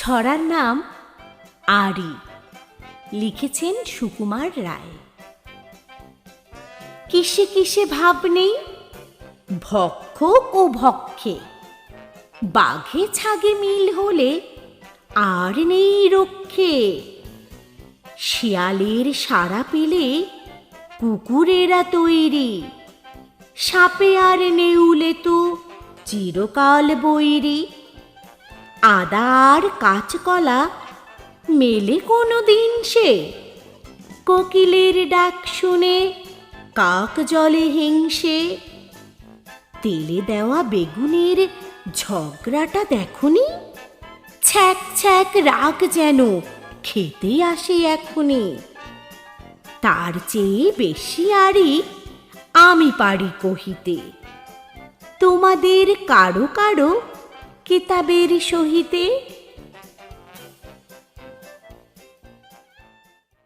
ছড়ার নাম আরি লিখেছেন সুকুমার রায়। কিসে কিসে ভাব নেই? ভক্ষ ও ভক্ষে। বাঘে ছাগে মিল হলে আর নেই রক্ষে। শিয়ালের সাড়া পেলে কুকুরেরা তৈরি। সাপে আর নেউলে তো চিরকাল বৈরি। আদা আর কাঁচকলা মেলে কোনো দিন সে। কোকিলের ডাক শুনে, কাক জলে হিংসে। তেলে দেওয়া বেগুনের ঝগড়াটা দেখনি? ছ্যাক ছ্যাক রাগ যেন খেতে আসে এখনই তার চেয়ে বেশি আরই আমি পারি কহিতে। তোমাদের কারও কারও কিতাবের সহিতে